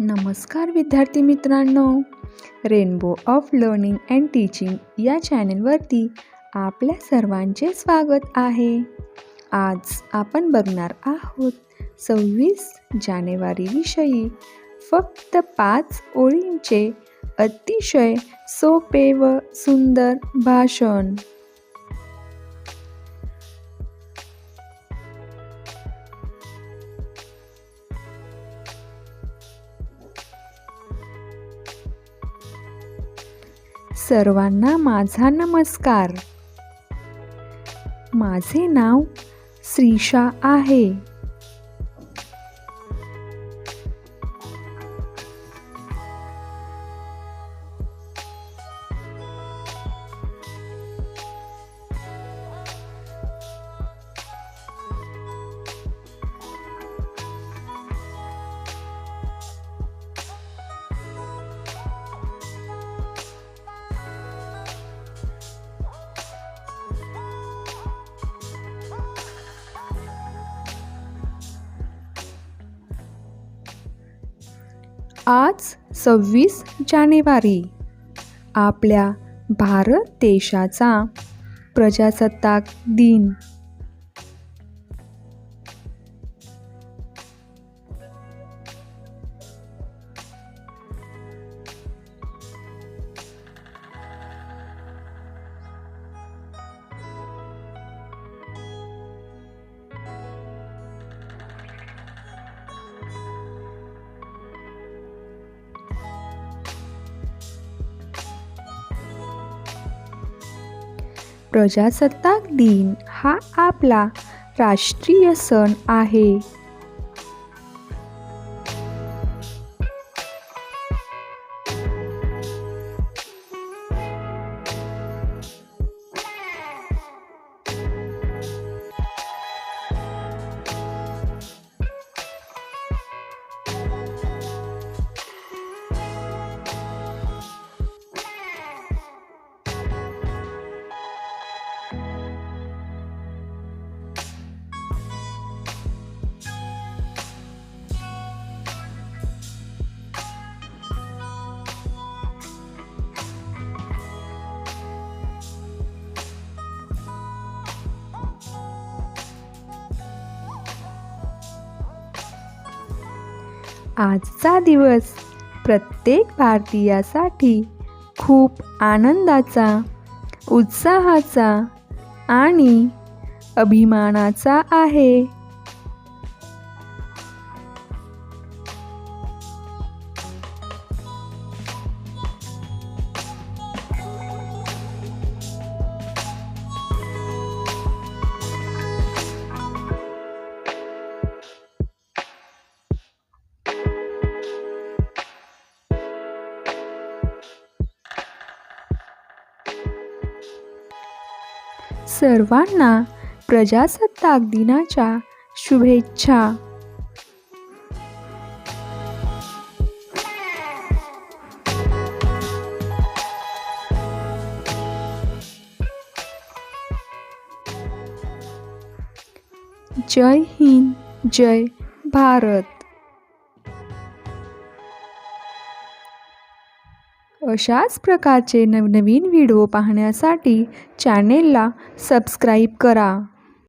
नमस्कार विद्यार्थी मित्रांनो. Rainbow of learning and teaching या चॅनेलवरती आपल्या सर्वांचे स्वागत आहे. आज आपण बघणार आहोत सव्वीस जानेवारीविषयी फक्त पाच ओळींचे अतिशय सोपे व सुंदर भाषण. सर्वांना माझा नमस्कार. माझे नाव श्रीषा आहे. आज सव्वीस जानेवारी. आपल्या भारत देशाचा प्रजासत्ताक दिन. प्रजासत्ताक दिन हा आपला राष्ट्रीय सण आहे. आजचा दिवस प्रत्येक भारतीयासाठी खूप आनंदाचा उत्साहाचा आणि अभिमानाचा आहे. सर्वांना प्रजासत्ताक दिनाच्या शुभेच्छा. जय हिंद जय भारत. अशाच प्रकारचे नवनवीन व्हिडिओ पाहण्यासाठी चॅनेलला सबस्क्राईब करा.